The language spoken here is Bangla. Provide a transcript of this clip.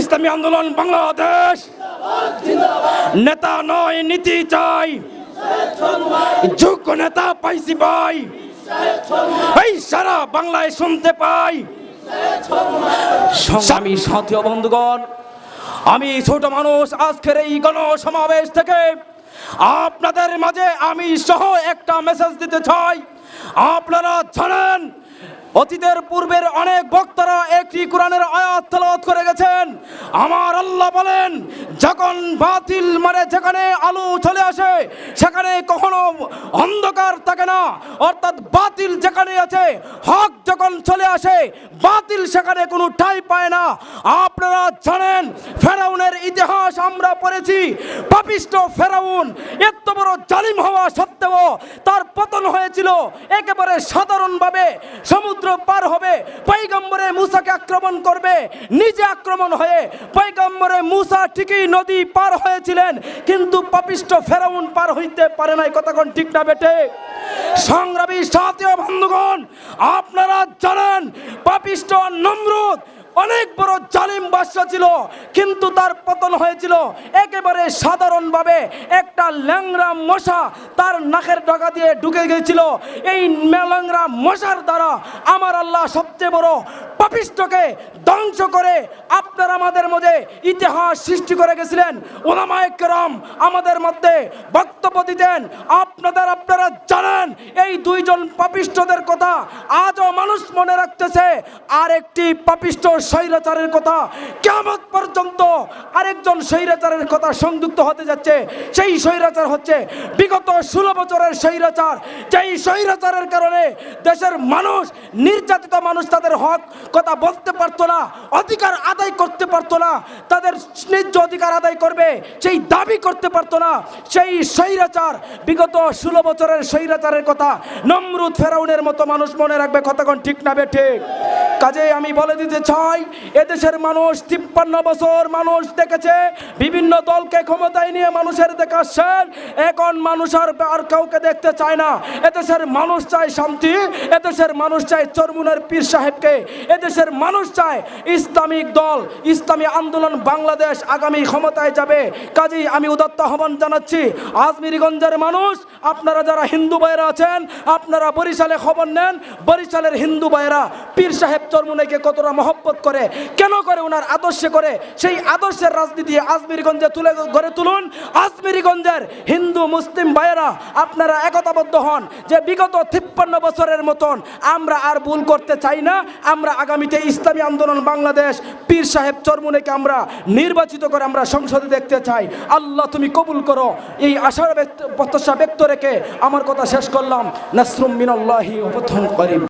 ইসলামী আন্দোলন বাংলাদেশ। নেতা নয় নীতি চাই। যোগ্য নেতা পাইছি ভাই। এই সারা বাংলায় শুনতে পাই। আমি সাথী বন্ধুগণ আমি ছোট মানুষ আজকের এই গণসমাবেশ থেকে আপনাদের মাঝে আমি সহ একটা মেসেজ দিতে চাই। আপনারা জানেন অতীতের পূর্বের অনেক বক্তারা একটি কোরআনের আয়াত তেলাওয়াত করে গেছেন। আমার আল্লাহ বলেন, যখন বাতিল মানে যেখানে আলো চলে আসে, সেখানে কখনো অন্ধকার থাকে না। অর্থাৎ বাতিল যেখানে আছে, হক যখন চলে আসে, বাতিল সেখানে কোনো ঠাই পায় না। আপনারা জানেন, ফেরাউনের ইতিহাস আমরা পড়েছি, পাপিষ্ট ফেরাউন এত বড় জালিম হওয়া সত্ত্বেও তার পতন হয়েছিল, একেবারে সাধারণভাবে সমুদ্র পার হবে পৈগম্বরে মুসাকে আক্রমণ করবে, নিজে আক্রমণ হয়ে পৈগম্বরে মুসা ঠিকই নদী পার হয়েছিলেন, কিন্তু পাপিষ্ট ফেরাউন পার হইতে পারে নাই। কতক্ষণ ঠিক না বেটে সংগ্রামী সাথীয় বন্ধুগণ, আপনারা জানেন পাপিষ্ট নমরুদ অনেক বড় জালিম বাদশা ছিল, কিন্তু তার পতন হয়েছিল একেবারে সাধারণভাবে একটা ল্যাংরা মশা তার নাকের ডগা দিয়ে ঢুকে গিয়েছিল। এই ল্যাংরা মশার দ্বারা আমার আল্লাহ সবচেয়ে বড় পাপিষ্টকে ধ্বংস করে আপনার আমাদের মধ্যে ইতিহাস সৃষ্টি করে গেছিলেন। ওলামায় কেরাম আমাদের মধ্যে বক্তব্য দিতেন, আপনাদের আপনারা জানেন, এই দুইজন পাপিষ্টদের কথা আজও মানুষ মনে রাখতেছে আর একটি পাপিষ্ট স্বৈরাচারের কথা কেমন পর্যন্ত আরেকজন স্বৈরাচারের কথা সংযুক্ত হতে যাচ্ছে। সেই স্বৈরাচার হচ্ছে বিগত ষোলো বছরের স্বৈরাচার। যেই স্বৈরাচারের কারণে দেশের মানুষ, নির্যাতিত মানুষ তাদের হক কথা বলতে পারতো না, অধিকার আদায় করতে পারতো না, তাদের ন্যায্য অধিকার আদায় করবে, সেই দাবি করতে পারতো না। সেই স্বৈরাচার বিগত ষোলো বছরের স্বৈরাচারের কথা নমরুদ ফেরাউনের মতো মানুষ মনে রাখবে কতক্ষণ ঠিক না বে ঠিক? কাজে আমি বলে দিতে চাই, এদেশের মানুষ তিপ্পান্ন বছর মানুষ দেখেছে, বিভিন্ন দলকে ক্ষমতায় নিয়ে মানুষের দেখাচ্ছেন এখন মানুষ আর আর কাউকে দেখতে চায় না। এদেশের মানুষ চায় শান্তি, এদেশের মানুষ চায় চরমুনের পীর সাহেবকে, এদেশের মানুষ চায় ইসলামিক দল, ইসলামী আন্দোলন বাংলাদেশ আগামী ক্ষমতায় যাবে। কাজেই আমি উদাত্ত আহ্বান জানাচ্ছি, আজমিরিগঞ্জের মানুষ, আপনারা যারা হিন্দু ভাইয়েরা আছেন, আপনারা বরিশালে খবর নেন, বরিশালের হিন্দু ভাইয়েরা, পীর সাহেব চরমুনাইকে কতটা মহব্বত করে, কেন করে ওনার আদর্শে করে, সেই আদর্শের রাজনীতি আজমিরগঞ্জে তুলে গড়ে তুলুন। আজমিরগঞ্জের হিন্দু মুসলিম ভাইয়েরা, আপনারা একতাবদ্ধ হন যে বিগত তিপ্পান্ন বছরের মতন আমরা আর ভুল করতে চাই না। আমরা আগামীতে ইসলামী আন্দোলন বাংলাদেশ, পীর সাহেব চরমুনেকে আমরা নির্বাচিত করে আমরা সংসদে দেখতে চাই। আল্লাহ তুমি কবুল করো। এই আশার প্রত্যাশা ব্যক্ত রেখে আমার কথা শেষ করলাম। নাসরুম মিনাল্লাহি প্রথম করিম।